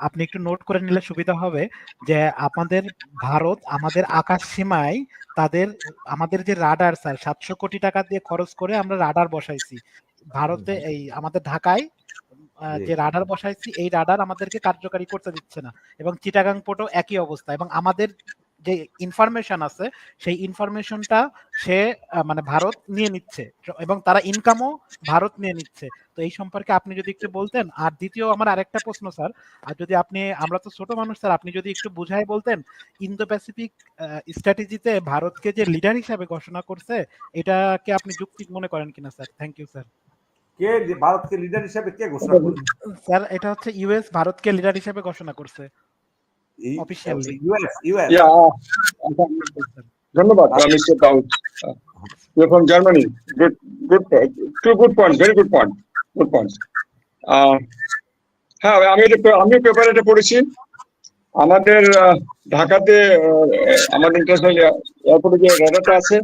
আপনি একটু নোট করে নিলে সুবিধা হবে যে আমাদের ভারত আমাদের আকাশ সীমায় তাদের আমাদের যে রাডার স্যার সাতশো কোটি টাকা দিয়ে খরচ করে আমরা রাডার বসাইছি। ভারতে এই আমাদের ঢাকায় যে রাডার বসাইছি এই রাডার আমাদেরকে কার্যকারী করতে দিচ্ছে না। এবং চিটাগাং পোর্টও একই অবস্থা এবং আমাদের যে ইনফরমেশন আছে সেই ইনফরমেশনটা সে মানে ভারত নিয়ে নিচ্ছে এবং তারা ইনকামও ভারত নিয়ে নিচ্ছে। তো এই সম্পর্কে আপনি যদি একটু বলতেন আর দ্বিতীয় আমার আরেকটা প্রশ্ন স্যার আর যদি আপনি আমরা তো ছোট মানুষ স্যার আপনি যদি একটু বুঝাই বলতেন ইন্দো প্যাসিফিক স্ট্র্যাটেজিতে ভারতকে যে লিডার হিসাবে ঘোষণা করছে এটাকে আপনি যুক্তিক মনে করেন কিনা স্যার? থ্যাংক ইউ স্যার কে ভারতকে লিডার হিসেবে কে ঘোষণা করবে? স্যার এটা হচ্ছে ইউএস ভারতকে লিডার হিসেবে ঘোষণা করছে। ইউএস ইউএস uh, ধন্যবাদ mister Dawood you from Germany good good to good point very good point good point হ্যাঁ আমি আমি পেপার এটা পড়েছি। আমাদের ঢাকাতে আহ, আমাদের ইন্টারন্যাশনাল এয়ারপোর্টে যে রাডারটা আছে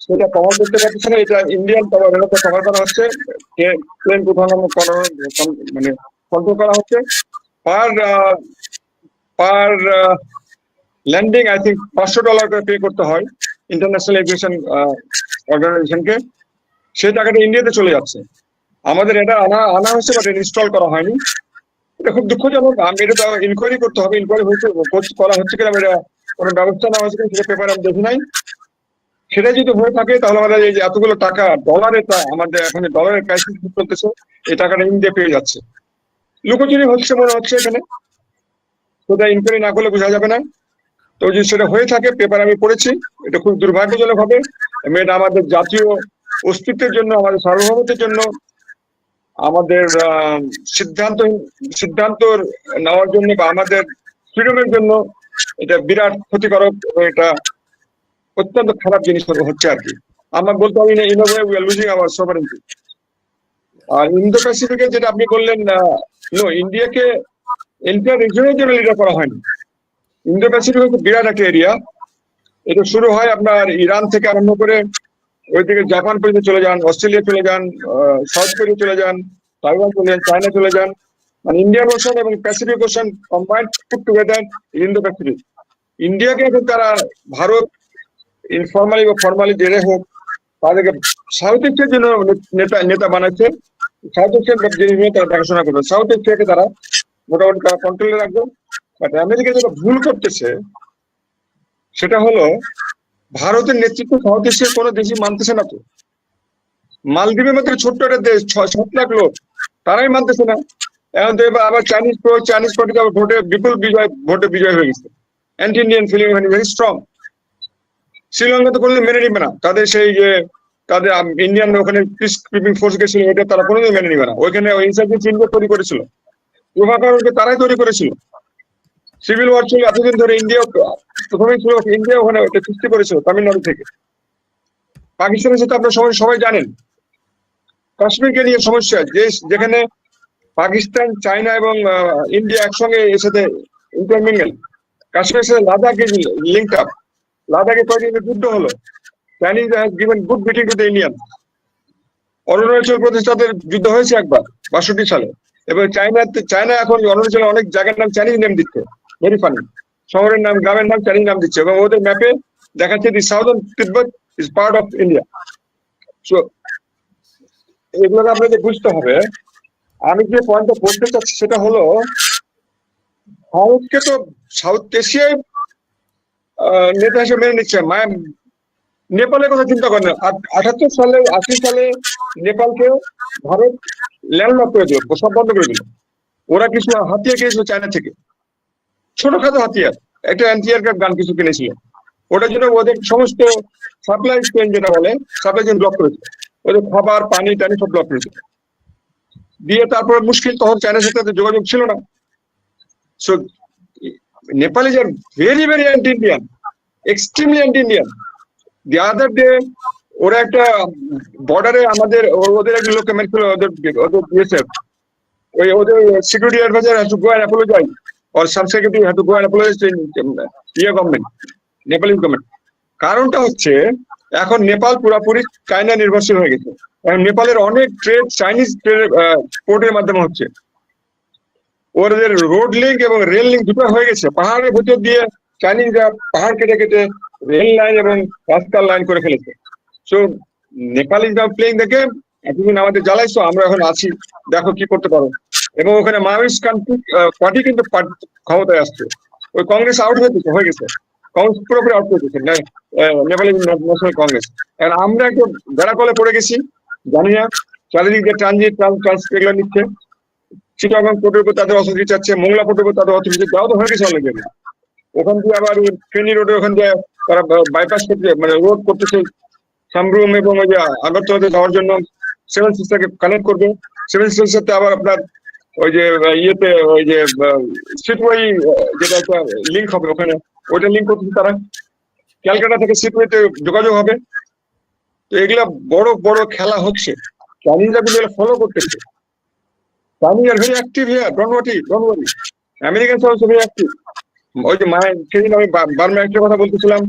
সেটা কভার করতে পারছে না এটা ইন্ডিয়ান কভার রাডারটা কভার করা হচ্ছে। প্লেন উঠানো করানো মানে কন্ট্রোল করা হচ্ছে। Per per landing I think পাঁচশো ডলার করে পে করতে হয় ইন্টারন্যাশনাল এভিয়েশন অর্গানাইজেশনকে সেই টাকাটা ইন্ডিয়াতে চলে যাচ্ছে। আমাদের এটা আনা আনা হয়েছে বাট ইনস্টল করা হয়নি। এটা খুব দুঃখজনক। আমি এটা ইনকোয়ারি করতে হবে। ইনকোয়ারি হয়েছে করা হচ্ছে কিনা এটা কোনো ব্যবস্থা নেওয়া হয়েছে সেটা পেপার আমি দেখি নাই। সেটা যদি হয়ে থাকে, তাহলে আমাদের এই যে এতগুলো টাকা ডলারে আমাদের এখন ডলারের ক্রাইসিস চলতেছে। এই টাকাটা ইন্ডিয়া পেয়ে যাচ্ছে। লুকোচুরি হচ্ছে, মনে হচ্ছে এখানে। সেটা ইনকোয়ারি না করলে বোঝা যাবে না। তো যদি সেটা হয়ে থাকে পেপার আমি পড়েছি, এটা খুব দুর্ভাগ্যজনক হবে। এটা আমাদের জাতীয় অস্তিত্বের জন্য, আমাদের সার্বভৌমত্বের জন্য, আমাদের সিদ্ধান্ত সিদ্ধান্ত নেওয়ার জন্য বা আমাদের ফ্রিডমের জন্য এটা বিরাট ক্ষতিকারক এটা অত্যন্ত খারাপ জিনিস হচ্ছে আর কি। আমার বলতে হবে in way we are losing our sovereignty R Indo প্যাসিফিকে যেটা আপনি বললেন নো ইন্ডিয়াকে এন্টার রিজনের জন্য লিডার করা হয়নি। ইন্দো প্যাসিফিক হচ্ছে বিরাট একটা এরিয়া এটা শুরু হয় আপনার ইরান থেকে আরম্ভ করে ওইদিকে জাপান পর্যন্ত চলে যান, অস্ট্রেলিয়া চলে যান সাউথ কোরিয়া চলে যান, তাইওয়ান চলে যান, চায়না চলে যান। মানে ইন্ডিয়ান ওশন এবং pacific ocean combined put together Indo pacific ইন্ডিয়াকে এখন তারা ভারত ইনফর্মালি বা ফর্মালি জেনে হোক, তাদেরকে সাউথ এশিয়ার জন্য নেতা নেতা বানাচ্ছে। সাউথ এশিয়ার জিনিস নিয়ে তারা দেখাশোনা করবে। সাউথ এশিয়াকে তারা মোটামুটি তারা কন্ট্রোলে রাখবে। বাট আমেরিকা যেটা ভুল করতেছে, সেটা হলো ভারতের নেতৃত্ব সাউথ এশিয়ার কোনো দেশই মানতেছে না তো। মালদ্বীপের মধ্যে ছোট্ট একটা দেশ সাত লাখ লোক, তারাই মানতেছে না। এখন তো এবার আবার চাইনিজ প্রো চাইনিজ পার্টিতে আবার ভোটে বিপুল বিজয়, ভোটে বিজয় হয়ে গেছে। Anti Indian feeling very strong Sri Lanka তো কোনোদিন মেনে নিবে না। তাদের সেই যে, তাদের ইন্ডিয়ান ওখানে পিস কিপিং ফোর্স গেছিল তারা কোনোদিন মেনে নিবে না। ওইখানে ইনসার্জেন্সি ইন্ডিয়া তৈরি করেছিল। প্রভাকরণকে তারাই তৈরি করেছিল। সিভিল ওয়ার ছিল, এতদিন ধরে ইন্ডিয়া প্রথমেই ছিল ইন্ডিয়া ওখানে ওটা সৃষ্টি করেছিল, তামিলনাড়ু থেকে। পাকিস্তানের সাথে আপনারা সবাই সবাই জানেন, কাশ্মীরকে নিয়ে সমস্যা, যে যেখানে পাকিস্তান, চায়না এবং ইন্ডিয়া একসঙ্গে এর সাথে ইন্টারমিঙ্গেল কাশ্মীরের সাথে লাদাখে লিঙ্ক আপ লাদাখে কয়েকদিন যুদ্ধ হলো। Chinese has given good meeting to the Indian Arunachal Pradesh তাদের যুদ্ধ হয়েছে একবার, বাষট্টি সালে। এবং চায়না চায়না এখন অরুণাচলে অনেক জায়গার নাম চাইনিজ নেম দিচ্ছে। ভেরি ফানি শহরের নাম, গ্রামের নাম চাইনিজ নাম দিচ্ছে এবং ওদের ম্যাপে দেখাচ্ছে the southern Tibet is part of India so এগুলোকে আপনাদের বুঝতে হবে। আমি যে পয়েন্টটা বলতে চাচ্ছি সেটা হলো, ভারতকে তো সাউথ এশিয়ায় নেতা হিসেবে মেনে নিচ্ছে। মায়া নেপালের কথা চিন্তা করেন আঠাত্তর সালে, আশি সালে নেপালকে ভারত ল্যান্ডলক করে দিল সব বন্ধ করে দিল ওরা কিছু হাতিয়ার কিনেছিল চায়না থেকে। ছোটখাটো হাতিয়ার, একটা অ্যান্টিয়ার গান কিছু কিনেছিল। ওটার জন্য ওদের সমস্ত সাপ্লাই চেন যেটা বলে সাপ্লাই চেন ব্লক করেছে। ওদের খাবার, পানি টানি সব ব্লক করেছে। দিয়ে তারপরে মুশকিল তখন চায়নার সাথে যোগাযোগ ছিল না। So Nepal is R very very anti Indian extremely anti Indian the other day ওরা একটা বর্ডারে আমাদের ওদের এক লোককে মেরেছিল ওদের ওদের বিএসএফ ওই, ওদের security adviser have to go and apologize or sub secretary have to go and apologize ইয়ে গভর্নমেন্ট নেপালি গভর্নমেন্ট কারণটা হচ্ছে, এখন নেপাল পুরোপুরি চায়না নির্ভরশীল হয়ে গেছে। এখন নেপালের অনেক ট্রেড চাইনিজ ট্রেড পোর্টের মাধ্যমে হচ্ছে। ওদের রোড লিঙ্ক এবং রেল লিঙ্ক দুটো হয়ে গেছে। পাহাড়ের ভিতর দিয়ে চাইনিজরা পাহাড় কেটে কেটে রেল লাইন এবং রাস্তার লাইন করে ফেলেছে। So Nepal is now playing the game এতদিন আমাদের জ্বালাইছো, আমরা এখন আছি। দেখো কি করতে পারো। এবং ওখানে মাওয়িস্ট পার্টি কিন্তু ক্ষমতায় আসছে। ওই কংগ্রেস আউট হয়ে গেছে হয়ে গেছে। কংগ্রেস পুরোপুরি আউট করে দিয়েছে নেপালি ন্যাশনাল কংগ্রেস এখন আমরা একটু বেড়া কলে পড়ে গেছি, জানি না। চারিদিক দিয়ে ট্রানজিট ট্রান্স এগুলো নিচ্ছে। চিটাগং পোর্টের উপর তাদের অথরিটি চাচ্ছে মোংলা পোর্টের উপর তাদের অথরিটি দেওয়া তো হয়ে গেছে অলরেডি ওখান দিয়ে আবার ফেনী রোডে ওখান দিয়ে তারা বাইপাস করতে মানে রোড করতেছে। সামরুম এবং ওই যে আগরতলাতে যাওয়ার জন্য সেভেন সিস্টারকে কানেক্ট করবে। সেভেন সিস্টারতে আবার আপনার ওই যে, ইয়েতে ওই যে সিটওয়াই যেটা একটা লিঙ্ক হবে ওখানে। ওইটা লিঙ্ক করতেছে তারা। ক্যালকাটা থেকে সিটওয়েতে যোগাযোগ হবে। তো এগুলা বড় বড় খেলা হচ্ছে। চাইনিজরা কিন্তু এগুলো ফলো করতেছে। Chinese are very active here don't worry don't worry American also very active ওই যে মায়ের সেদিন আমি বার্মা একটা কথা বলতেছিলাম।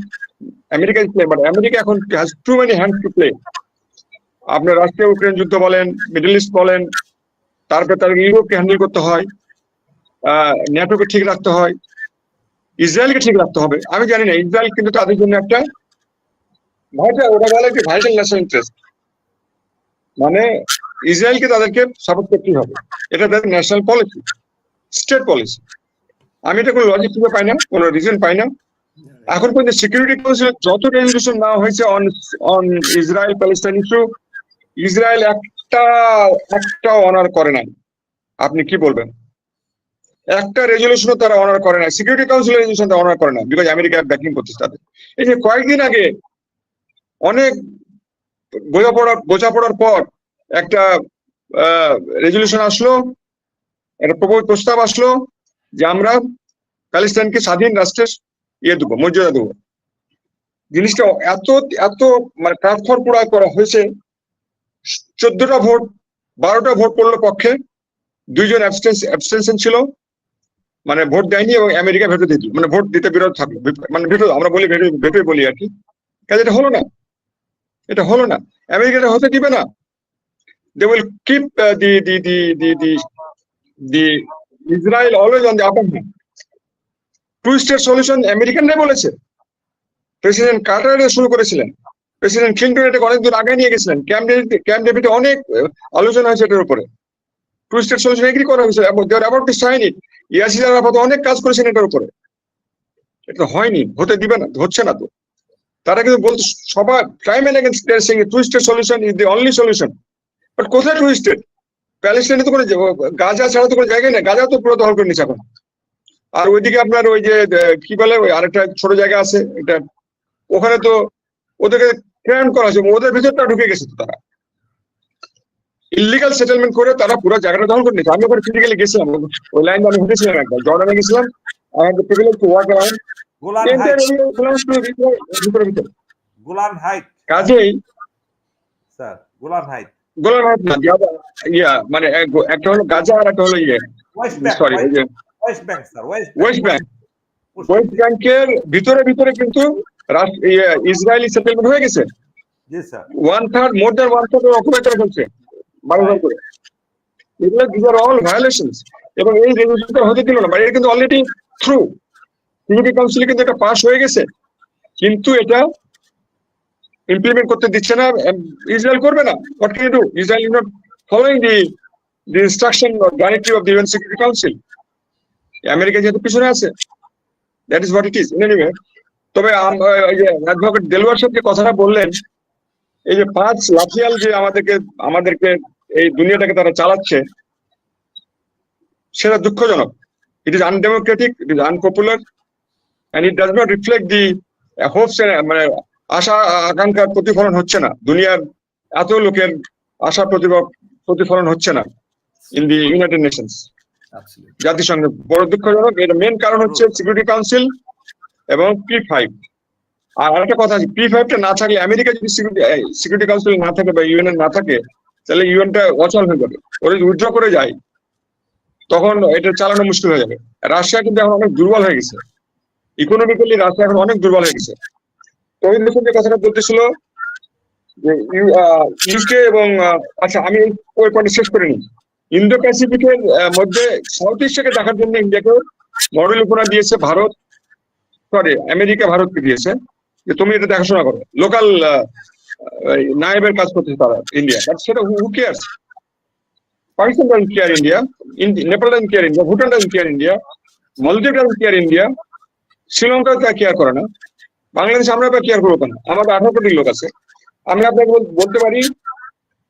আমেরিকা প্লে বাট আমেরিকা এখন has too many hand to play আপনার রাশিয়া ইউক্রেন যুদ্ধ বলেন, মিডল ইস্ট বলেন, তারপরে তার ইউরোপকে হ্যান্ডেল করতে হয় ন্যাটোকে ঠিক রাখতে হয়, ইসরায়েলকে ঠিক রাখতে হবে। আমি জানি না, ইসরায়েল কিন্তু তাদের জন্য একটা ভাইটা ওটা বলে কি ভাইটাল ন্যাশনাল ইন্টারেস্ট মানে ইসরায়েলকে তাদেরকে সাপোর্ট করতেই হবে। এটা তাদের ন্যাশনাল পলিসি স্টেট পলিসি আমি এটা কোনো লজিক খুঁজে পাই না, কোনো রিজন পাই না। এখন পর্যন্ত সিকিউরিটি কাউন্সিল যত রেজলিউশন নেওয়া হয়েছে on on Israel Palestine issue Israel একটা একটা অনার করে নাই। আপনি কি বলবেন? একটা রেজলিউশনও তারা অনার করে না সিকিউরিটি কাউন্সিল রেজলিউশন তারা অনার করে না বিকজ আমেরিকা ব্যাকিং করতেছে তাদের এই যে কয়েকদিন আগে অনেক বোঝাপড়া, বোঝাপড়ার পর একটা রেজলিউশন আসলো, একটা প্রস্তাব আসলো যে আমরা প্যালেস্টাইনকে স্বাধীন রাষ্ট্রের ইয়ে দেবো, মর্যাদা দেবো। জিনিসটা এত এত মানে প্রার্থর পোড়া করা হয়েছে, চোদ্দটা ভোট, বারোটা ভোট পড়ল পক্ষে, দুইজন অ্যাবস্টেনশন ছিল মানে ভোট দেয়নি এবং আমেরিকা ভেটো দিত মানে ভোট দিতে বিরোধ থাকল মানে ভেটো, আমরা বলি ভেটো, ভেটোই বলি আর কি। কাজে এটা হলো না, এটা হলো না আমেরিকা এটা হতে দিবে না। They will keep the the the the the the Israel always on the upper hand two state solution আমেরিকানরাই বলেছে। প্রেসিডেন্ট কার্টার শুরু করেছিলেন। প্রেসিডেন্ট ক্লিন্টন এটাকে অনেক দূর আগে নিয়ে গেছিলেন। ক্যাম্প ডেভিড ডেভিডে অনেক আলোচনা হয়েছে এটার উপরে। টু স্টেট সলিউশন এগ্রি করা হয়েছে দেওয়ার অ্যাবাউট অনেক কাজ করেছেন এটার উপরে। এটা হয়নি, হতে দিবে না, হচ্ছে না তো। তারা কিন্তু বলতো সবাই time and against sing two state solution is the only solution but কোথায় টু স্টেট প্যালেস্টাইনে তো কোনো গাজা ছাড়া তো কোনো জায়গায় নেই। গাজা তো পুরো দখল করে নিচ্ছে এখন। আর ওইদিকে আপনার ওই যে কি বলে ওই আরেকটা ছোট জায়গা আছে এটা ওখানে তো ওদেরকে ক্রাইম করা হয়েছে ওদের ভিতরটা ঢুকে গেছে তো তারা। ইলিগাল সেটেলমেন্ট করে তারা পুরো জায়গাটা দখল করে নিয়েছে আমি ওখানে ফিজিক্যালি গেছিলাম ওই লাইন আমি হেঁটেছিলাম একবার জর্ডানে গেছিলাম had privilege to walk around Golan height ভিতরে ভিতরে গোলান হাইট কাজেই গোলান হাইট না ইয়া মানে একটা হলো গাজা আর একটা হলো ইয়ে sorry West Bank sir West Bank West ব্যাংকের ভিতরে ভিতরে কিন্তু ইয়ে, ইসরায়েলি সেটেলমেন্ট হয়ে গেছে। জি sir one third more than one third occupy করে ফেলছে করে। এগুলো দিজ আর অল ভায়োলেশনস এবং এই রেজলিউশনটা হতে দিল না এটা কিন্তু অলরেডি থ্রু সিকিউরিটি কাউন্সিলে কিন্তু এটা পাস হয়ে গেছে কিন্তু এটা ইমপ্লিমেন্ট করতে দিচ্ছে না ইসরায়েল করবে না। What can do Israel is not following the the instruction directive of the UN security council America যেহেতু পিছনে আছে that is what it is anyway তবে অ্যাডভোকেট দেলওয়ার সাহেব যে কথাটা বললেন, এই যে পাঁচ লাফিয়াল যে আমাদেরকে আমাদেরকে এই দুনিয়াটাকে তারা চালাচ্ছে, সেটা দুঃখজনক। It is undemocratic it is unpopular and it does not reflect the hopes মানে আশা, আকাঙ্ক্ষার প্রতিফলন হচ্ছে না। দুনিয়ার এত লোকের আশা প্রতিফলন হচ্ছে না ইন দি ইউনাইটেড নেশনস জাতিসংঘের বড় দুঃখজনক এর মেন কারণ হচ্ছে সিকিউরিটি কাউন্সিল এবং পি ফাইভ আর আরেকটা কথা আছে পি ফাইভটা না থাকলে আমেরিকা যদি সিকিউরিটি কাউন্সিল না থাকে বা ইউএন না থাকে তাহলে ইউএনটা অচল হয়ে যাবে। ওরা যদি উইথড্র করে যায় তখন এটা চালানো মুশকিল হয়ে যাবে। রাশিয়া কিন্তু এখন অনেক দুর্বল হয়ে গেছে। ইকোনমিক্যালি রাশিয়া এখন অনেক দুর্বল হয়ে গেছে। তহিদ হোসেন যে কথাটা বলতেছিল যে ইউকে এবং আচ্ছা আমি ওই পয়েন্ট শেষ করে নিই। ইন্দো প্যাসিফিকের মধ্যে সাউথ এশিয়াকে দেখার জন্য ইন্ডিয়াকে মডেল উপহার দিয়েছে ভারত সরি আমেরিকা ভারতকে দিয়েছে। যে তুমি এটা দেখাশোনা করো। লোকাল নায়েবের কাজ করতেছে তারা, ইন্ডিয়া। বাট সেটা who cares Pakistan doesn't care India Nepal doesn't care India Bhutan doesn't care India Maldives doesn't care India Sri Lanka তা কেয়ার করে না। বাংলাদেশ আমরা কেয়ার করব কেন? আমাদের আঠারো কোটি লোক আছে। আমি আপনাকে বল- বলতে পারি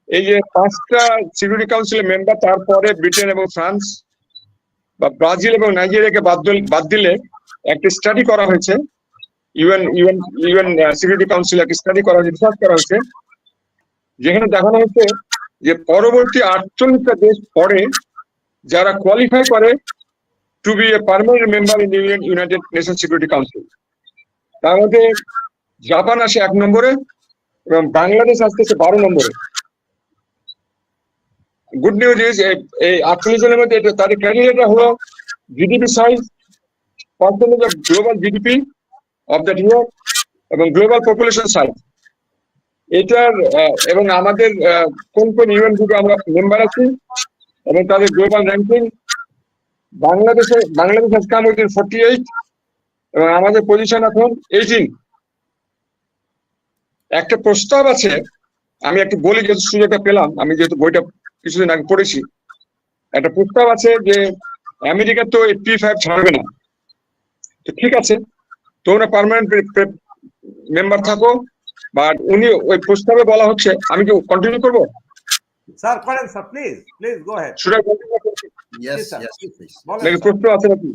এই যে পাঁচটা সিকিউরিটি কাউন্সিলের মেম্বার তারপরে ব্রিটেন এবং ফ্রান্স বা ব্রাজিল এবং নাইজেরিয়াকে বাদ বাদ দিলে একটা স্টাডি করা হয়েছে। UN UN UN security council একটা স্টাডি করা হয়েছে রিসার্চ করা হয়েছে। যেখানে দেখানো হয়েছে যে পরবর্তী আটচল্লিশটা দেশ পরে যারা কোয়ালিফাই করে to be a permanent member in union United Nation security council তার মধ্যে জাপান আসে এক নম্বরে এবং বাংলাদেশ আসতেছে বারো নম্বরে। গুড নিউজ ইজ এই আটচল্লিশ জনের মধ্যে এটা- তাদের ক্যান্ডিডেটরা হলো GDP size percentage of global GDP of that year এবং গ্লোবাল পপুলেশন সাইজ এটার এবং আমাদের কোন কোন ইউএন গ্রুপে আমরা মেম্বার আছি এবং তাদের গ্লোবাল র্যাঙ্কিং বাংলাদেশে, বাংলাদেশ has come within 48 এবং আমাদের পজিশন এখন এইটিন একটা প্রস্তাব আছে, আমি একটু বলি যেহেতু সুযোগটা পেলাম, আমি যেহেতু বইটা কিছুদিন আগে পড়েছি একটা প্রস্তাব আছে যে আমেরিকা তো পি ফাইভ ছাড়বে না। তো ঠিক আছে তোমরা পার্মানেন্ট মেম্বার থাকো বাট উনি ওই প্রস্তাবে বলা হচ্ছে আমি কি কন্টিনিউ করব? স্যার করেন sir please please go sir. yes, please. বলেন প্রশ্ন আছে নাকি?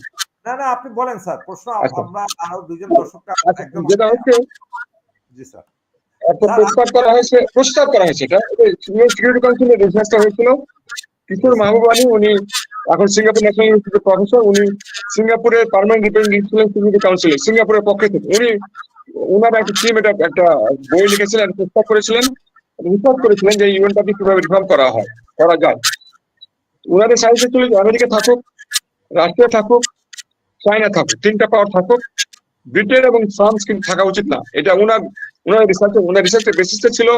না না আপনি বলেন স্যার প্রশ্ন আচ্ছা। আমরা আরও দুজন দর্শককে আচ্ছা, একদম যেটা হচ্ছে জি স্যার প্রস্তাব করা হয়েছে প্রস্তাব করা হয়েছে এটা সিকিউরিটি কাউন্সিলের রিসার্চটা হয়েছিল। কিশোর মাহবুব আলী উনি এখন সিঙ্গাপুর ন্যাশনাল ইউনিভার্সিটির প্রফেসর উনি সিঙ্গাপুরের পার্মানেন্ট রিপ্রেজেন্টেটিভ ছিলেন সিকিউরিটি কাউন্সিলে সিঙ্গাপুরের পক্ষে থেকে। উনি ওনার একটা টিম এটা একটা বই লিখেছিলেন প্রস্তাব করেছিলেন রিসার্চ করেছিলেন যে ইউএনটাকে কীভাবে রিফর্ম করা হয় করা যায়। ওনাদের সাইজে ছিল যে আমেরিকা থাকুক রাশিয়া থাকুক চায়না থাকুক তিনটা পাওয়ার থাকুক ব্রিটেন এবং ফ্রান্স কিন্তু থাকা উচিত না। এটা ওনার ওনার রিসার্চে ওনার রিসার্চের বেসিসটা ছিল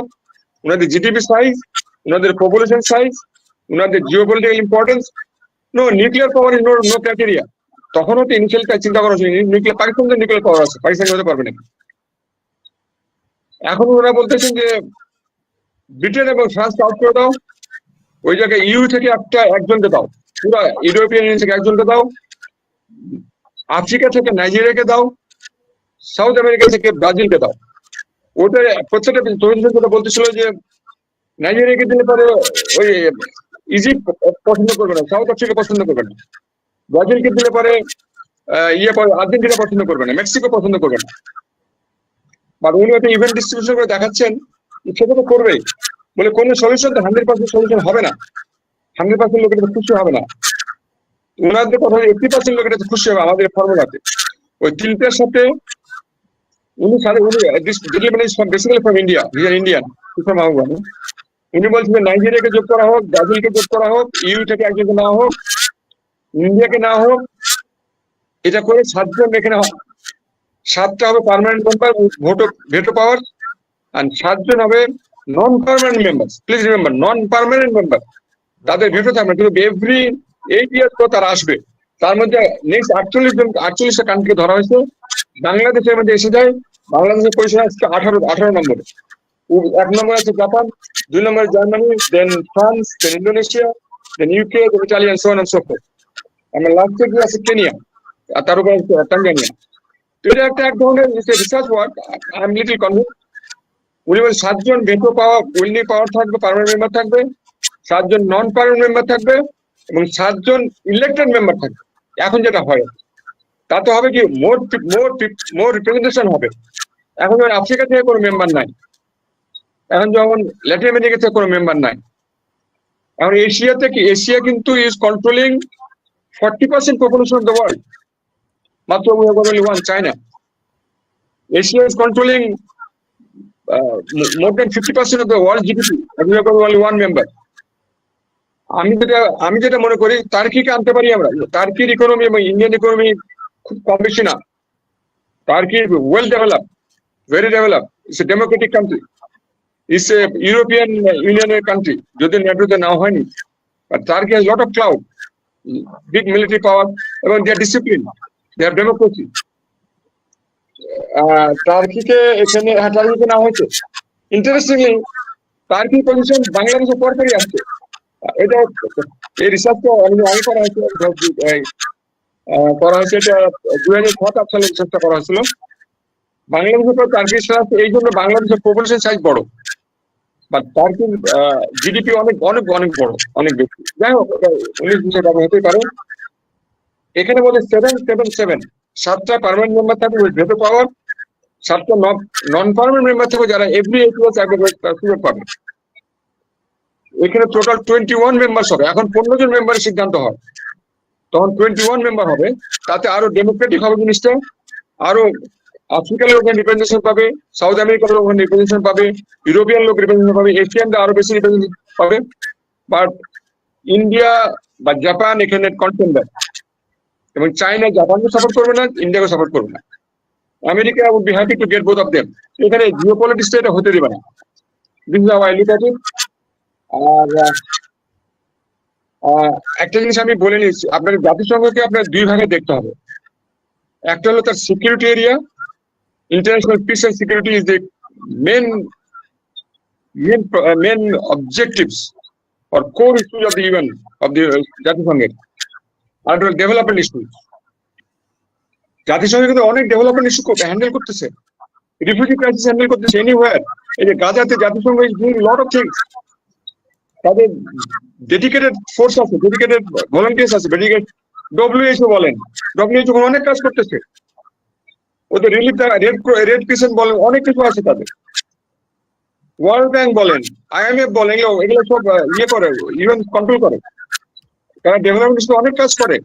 ওনাদের জিডিপি সাইজ ওনাদের পপুলেশন সাইজ ওনাদের geopolitical importance no nuclear power is no no criteria তখনও তো ইনিশিয়াল চিন্তা করা হচ্ছে নিউক্লিয়ার পাকিস্তানের নিউক্লিয়ার পাওয়ার আছে পাকিস্তান হতে পারবে না এখন ওরা বলতেছেন যে ব্রিটেন এবং ফ্রান্স আউট করে দাও। ওই জায়গায় ইউ থেকে একটা একজনকে দাও। পুরো ইউরোপিয়ান ইউনিয়ন থেকে একজনকে দাও। আফ্রিকা থেকে নাইজেরিয়াকে দাও। সাউথ আমেরিকা থেকে ব্রাজিলকে দাও। ওটা প্রত্যেকটা তরুণ যেটা বলতেছিল যে নাইজেরিয়াকে দিলে পরে ওই ইজিপ্ট পছন্দ করবে না, সাউথ আফ্রিকা পছন্দ করবে না। ব্রাজিলকে দিলে ইয়ে পরে আর্জেন্টিনা পছন্দ করবে না, মেক্সিকো পছন্দ করবে না। বাট উনি একটা ইভেন্ট ডিস্ট্রিবিউশন করে দেখাচ্ছেন সেটা তো করবেই। বলে কোনো সলিউশন তো হান্ড্রেড পার্সেন্ট সলিউশন হবে না। হান্ড্রেড পার্সেন্ট লোকের খুশি হবে না। ওনাদের কথা এইটি পার্সেন্ট লোকের খুশি হবে, আমাদের ফর্মুলাতে ওই তিনটার সাথে উনি সাড়ে উনি basically from India his Indian from আহ্বান উনি বলছেন নাইজেরিয়াকে যোগ করা হোক ব্রাজিলকে যোগ করা হোক ইউ থেকে একজনকে না হোক ইন্ডিয়াকে না হোক, এটা করে সাতজন এখানে। সাতটা হবে permanent member vote veto power আর সাতজন হবে non permanent member please remember non permanent member তাদের ভেটো থাকবে কিন্তু এভরি এইট ইয়ার্স পর তারা আসবে। তার মধ্যে নেক্সট আটচল্লিশ জন, আটচল্লিশটা কান্ট্রিকে ধরা হয়েছে। বাংলাদেশের মধ্যে এসে যায়, বাংলাদেশের পজিশন আসছে আঠারো আঠারো নম্বরে। এক নম্বর আছে জাপান, দুই নম্বরে Germany then France then Indonesia then UK then Italy and so on so forth লাস্টে গিয়ে আছে? কেনিয়া আর তার উপরে আছে টাঙ্গানিয়া এটা একটা এক ধরনের research work I am little convince উনি বলেন সাতজন ভেটো পাওয়া উইলনি পাওয়ার থাকবে পার্মানেন্ট মেম্বার থাকবে। সাতজন নন পার্মানেন্ট মেম্বার থাকবে এবং সাতজন ইলেক্টেড মেম্বার থাকবে। এখন যেটা হয় তাতে হবে কি মোর মোর মোর রিপ্রেজেন্টেশন হবে। এখন যেমন আফ্রিকা থেকে কোনো মেম্বার নাই। এখন যেমন ল্যাটিন আমেরিকা থেকে কোনো মেম্বার নাই। এখন এশিয়াতে কি এশিয়া কিন্তু is controlling forty percent population of the world মাত্র we have got only one China. Asia is controlling uh, m- more than one percent আমি যেটা আমি যেটা মনে করি টার্কিকে আনতে পারি আমরা। টার্কির ইকোনমি এবং ইন্ডিয়ান ইকোনমি খুব কম বেশি না। Turkey well develop very develop it's a democratic country it's a European ইউনিয়নের কান্ট্রি যদি নেটোতে নেওয়া হয়নি। Has a lot of clout, big military power, এবং are disciplined, they have democracy. আহ, টার্কিকে এখানে হ্যাঁ টার্কিকে না হয়েছে। ইন্টারেস্টিংলি টার্কি পজিশন বাংলাদেশের পরপরই আসছে। এটা এই রিসার্চটা অনেক আগে করা হয়েছে আহ, করা হয়েছে এটা দুই হাজার সাত আট সালে রিসার্চটা করা হয়েছিল। বাংলাদেশের টার্কির সাথে এই জন্য বাংলাদেশের পপুলেশন সাইজ বড়। বা টার্কির জিডিপি অনেক অনেক অনেক বড় অনেক বেশি। যাই হোক উনিশ বিশের টাকা হতে পারে। এখানে বলে সেভেন সেভেন সেভেন সাতটা পার্মানেন্ট মেম্বার থাকবে ভেটো পাওয়ার সাতটা নন পার্মানেন্ট মেম্বার থাকবে যারা এভরি এইট ইয়ার্স আগে সুযোগ পাবে। এখানে টোটাল টোয়েন্টি ওয়ান মেম্বার হবে। এখন পনেরো জন মেম্বারের সিদ্ধান্ত হয়। তখন টোয়েন্টি ওয়ান মেম্বার হবে। তাতে আরও ডেমোক্রেটিক হবে জিনিসটা। আরও আফ্রিকার লোক রিপ্রেজেন্টেশন পাবে সাউথ আমেরিকার লোক রিপ্রেজেন্টেশন পাবে ইউরোপিয়ান লোক রিপ্রেজেন্টেশন পাবে এশিয়ানরা আরও বেশি রিপ্রেজেন্টেশন পাবে। বাট ইন্ডিয়া বা জাপান এখানে কন্টেন্ডার এবং চাইনা জাপানকে সাপোর্ট করবে না ইন্ডিয়াকে সাপোর্ট করবে না। America would be happy to get both of them এখানে জিও পলিটিক্সটা এটা হতে দেবে না। দিস ইজ আই লুক আর একটা জিনিস আমি বলে নিচ্ছি আপনার জাতিসংঘকে আপনার দুই ভাগে দেখতে হবে। একটা হলো তার security area and security is the main main uh, main objectives or core issues of the UN of the uh, জাতিসংঘের। আর ডেভেলপমেন্ট ইস্যু জাতিসংঘ কিন্তু অনেক ডেভেলপমেন্ট ইস্যু হ্যান্ডেল করতেছে। রিফিউজি ক্রাইসিস হ্যান্ডেল করতেছে এনিওয়্যার এই যে গাজাতে জাতিসংঘ is doing lot of things তাদের ডেডিকেটেড ফোর্স আছে ডেডিকেটেড ভলান্টিয়ার্স আছে ডেডিকেটেড ডব্লিউএইচও বলেন। ডব্লিউএইচও অনেক কাজ করতেছে। ওদের রিলিফ রেড রেড ক্রিসেন্ট বলেন, অনেক কিছু আছে তাদের। ওয়ার্ল্ড ব্যাংক বলেন আইএমএফ বলেন, এগুলো সব ইয়ে করে ইউএন কন্ট্রোল করে। তারা ডেভেলপমেন্ট অনেক কাজ করে।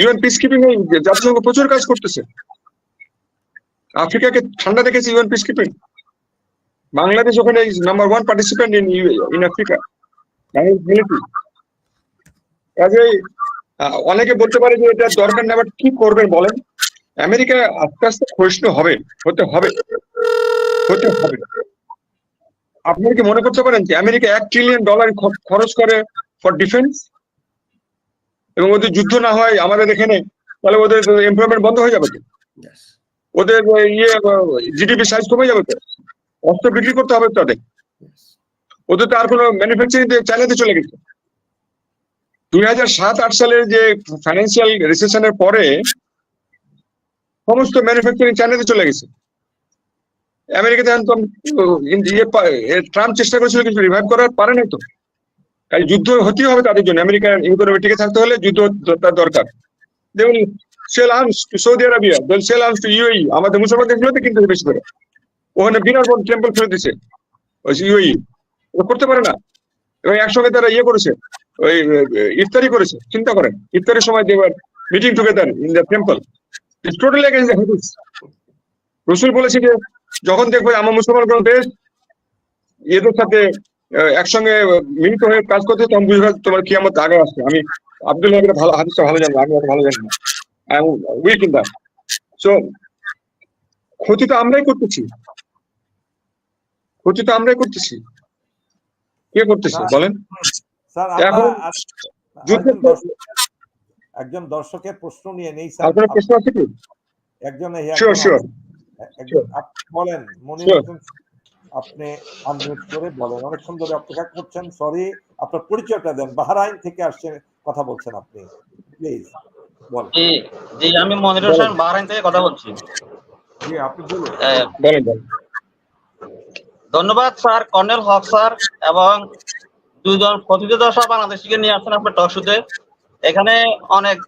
ইউএন পিস কিপিং জাতিসংঘ প্রচুর কাজ করতেছে। আফ্রিকাকে ঠান্ডা দেখেছে ইউএন পিস কিপিং বাংলাদেশ ওখানে number one participant in in Africa কাজেই অনেকে বলতে পারে যে এটা দরকার না বাট কি করবেন বলেন? আমেরিকা আস্তে আস্তে ক্ষয়িষ্ণু হবে হতে হবে হতে হবে। আপনারা কি মনে করতে পারেন যে আমেরিকা এক ট্রিলিয়ন ডলার খরচ করে ফর ডিফেন্স এবং ওদের যুদ্ধ না হয় আমাদের এখানে তাহলে ওদের এমপ্লয়মেন্ট বন্ধ হয়ে যাবে তো? ওদের ইয়ে জিডিপি সাইজ কমে যাবে তো? অস্ত্র বিক্রি করতে হবে তাদের. ওদের তো আর কোনো ম্যানুফ্যাকচারিং চাইনাতে চলে গেছে। দুই হাজার সাত আট সালের যে ফাইন্যান্সিয়াল রিসেশনের পরে সমস্ত ম্যানুফ্যাকচারিং চাইনাতে চলে গেছে। আমেরিকাতে ইয়ে এ, ট্রাম্প চেষ্টা করেছিল কিছু রিভাইভ করার পারে নাই তো। তাই যুদ্ধ হতেই হবে তাদের জন্য আমেরিকার ইকোনমি টিকে থাকতে হলে যুদ্ধ তার দরকার। দেখুন sell arms to Saudi Arabia then sell arms to UAE আমাদের মুসলমান দেশগুলোতে কিন্তু বেশি করে। ওখানে বিরাট টেম্পল ফেলে দিছে ইউই করতে পারে না। এবং একসঙ্গে তারা ইয়ে করেছে, ওই ইফতারি করেছে, চিন্তা করেন। ইফতারির সময় দেবার meeting together in the temple totally against the হাদিস রসুল বলেছে যে, যখন দেখবে আমার মুসলমান কোন দেশ, এদের সাথে একসঙ্গে মিলিত হয়ে কাজ করতে তখন বুঝবে তোমার কি আমার আগে আসছে আমি আব্দুল হাবির ভালো হাদিসটা ভালো জানি, আমি ভালো জানি না। উইক ইন সো ক্ষতি তো আমরাই করতেছি। ক্ষতি তো আমরাই করতেছি। কে করতেছে? বলেন। এখন একজন দর্শকের প্রশ্ন নিয়ে নেই স্যার। আপনার প্রশ্ন আছে কি? একজন শিওর শিওর আপনি বলেন মনির আপনি আনমিউট করে বলেন। অনেকক্ষণ ধরে অপেক্ষা করছেন সরি আপনার পরিচয়টা দেন। বাহরাইন থেকে আসছেন কথা বলছেন আপনি। প্লিজ বলেন। জি আমি মনির হোসেন বাহরাইন থেকে কথা বলছি। জি আপনি বলেন। ধন্যবাদ, স্যার, কর্নেল হক, স্যার, এবং দুজন প্রতিযোগিতা বাংলাদেশিকে নিয়ে আসেন আপনার টক শুতে এখানে অনেক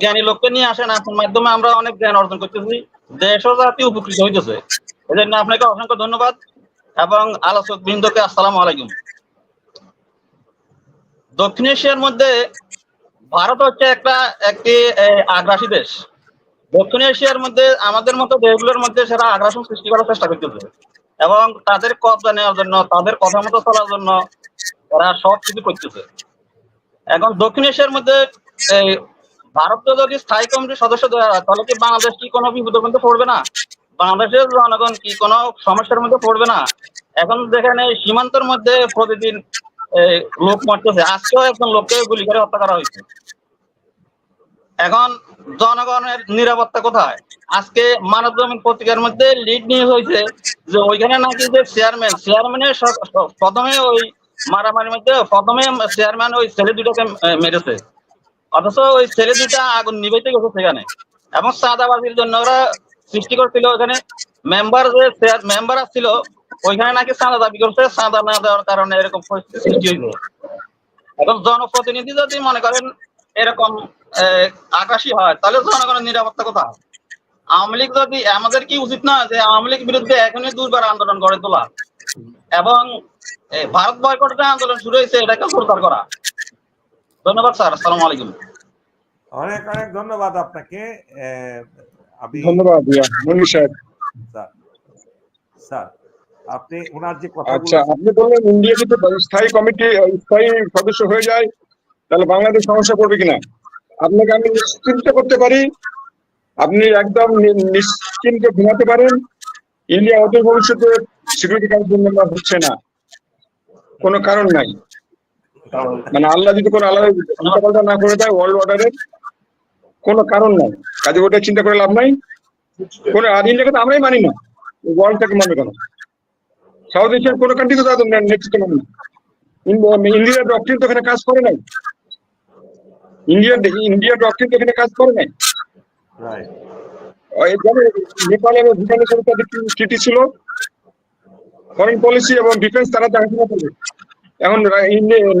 জ্ঞানী লোককে নিয়ে আসেন আপনার মাধ্যমে আমরা অনেক জ্ঞান অর্জন করতেছি। দেশ জাতি উপকৃত হইতেছে। এই জন্য আপনাকে অসংখ্য ধন্যবাদ, এবং আলোচক বৃন্দকে আসসালামু আলাইকুম। দক্ষিণ এশিয়ার মধ্যে ভারত হচ্ছে একটা, একটি আগ্রাসী দেশ। দক্ষিণ এশিয়ার মধ্যে আমাদের মতো দেশগুলোর মধ্যে সেরা আগ্রাসন সৃষ্টি করার চেষ্টা করতেছে। এবং তাদের কবজা নেওয়ার জন্য, তাদের কথা মতো চলার জন্য তারা সব কিছু করতেছে। এখন দক্ষিণ এশিয়ার মধ্যে এই ভারত যদি স্থায়ী কমিটির সদস্য দেওয়া হয়, তাহলে কি বাংলাদেশ কি কোনো বিপদের মধ্যে পড়বে না? বাংলাদেশের জনগণ কি কোনো সমস্যার মধ্যে পড়বে না? এখন দেখেন এই সীমান্তের মধ্যে প্রতিদিন লোক মরতেছে। আজকেও একজন লোককে গুলি করে হত্যা করা হয়েছে। এখন জনগণের নিরাপত্তা কোথায়? আজকে মানব জমিন পত্রিকার মধ্যে লিড নিউজ হয়েছে যে ওইখানে নাকি যে চেয়ারম্যান চেয়ারম্যানের প্রথমে ওই মারামারির মধ্যে প্রথমে চেয়ারম্যান ওই ছেলে দুটাকে মেরেছে। অথচ ওই ছেলে দুটা আগুন নিভাইতে গেছে সেখানে। এবং চাঁদাবাজির জন্য ওরা সৃষ্টি করছিল ওখানে। মেম্বার যে মেম্বার ছিল ওইখানে নাকি চাঁদা দাবি করছে। চাঁদা না দেওয়ার কারণে এরকম পরিস্থিতি সৃষ্টি হয়েছে। এখন জনপ্রতিনিধি যদি মনে করেন, এরকম আকাশী হয়। তাহলে জনগণের নিরাপত্তা কোথায় আওয়ামী লীগ যদি আমাদের কি উচিত না যে আওয়ামী লীগ বিরুদ্ধে এখনই দুর্বার আন্দোলন গড়ে তোলা? এবং ভারত বয়কটের যে আন্দোলন শুরু হয়েছে এটাকে জোরদার করা। ধন্যবাদ স্যার। আসসালামু আলাইকুম। অনেক অনেক ধন্যবাদ আপনাকে। ধন্যবাদ স্যার। স্যার আপনি ওনার যে কথা আচ্ছা আপনি বললেন ইন্ডিয়া যদি স্থায়ী কমিটি স্থায়ী সদস্য হয়ে যায় তাহলে বাংলাদেশ সমস্যা পড়বে কিনা? আপনাকে আমি নিশ্চিন্ত করতে পারি। আপনি একদম নিশ্চিন্তে ঘুমাতে পারেন। ইন্ডিয়া অদূর ভবিষ্যতে সিকিউরিটি কাউন্সিল মেম্বার হচ্ছে না। কোনো কারণ নাই। মানে আল্লাহ যদি কোনো উল্টাপাল্টা না করে দেয় ওয়ার্ল্ড অর্ডারের কোনো কারণ নাই। কাজে ওটা চিন্তা করে লাভ নাই। কোনো আর ইন্ডিয়াকে তো আমরাই মানি না। ওয়ার্ল্ডটাকে মানে কেন সাউথ এশিয়ার কোনো কান্ট্রি তো নেতৃত্ব মানে না। ইন্ডিয়া- ইন্ডিয়ার ডক্টরিন তো এখানে কাজ করে নাই। ইন্ডিয়ার ইন্ডিয়ার ডক্টরিন তো এখানে কাজ করে নাই। নেপাল এবং ভুটানের সাথে তাদের ট্রিটি ছিল? ফরেন পলিসি এবং ডিফেন্স তারা দেখাশোনা করবে এখন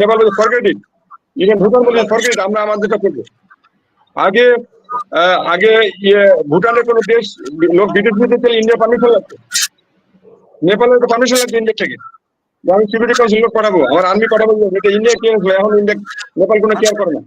নেপাল বলে ফরগেট ইট ইভেন ভুটান বলে ফরগেট আমরা আমাদেরটা করব। আগে আগে ইয়ে ভুটানের কোনো দেশ লোক বিদেশ বিদেশ থেকে ইন্ডিয়া পারমিশন লাগতো। নেপালের তো পারমিশন লাগতো ইন্ডিয়া থেকে। আমি সিকিউরিটি কাউন্সিল লোক পাঠাবো আমার আর্মি পাঠাবো এটা ইন্ডিয়া কেয়ার এখন ইন্ডিয়া নেপাল কোনো কেয়ার করে না।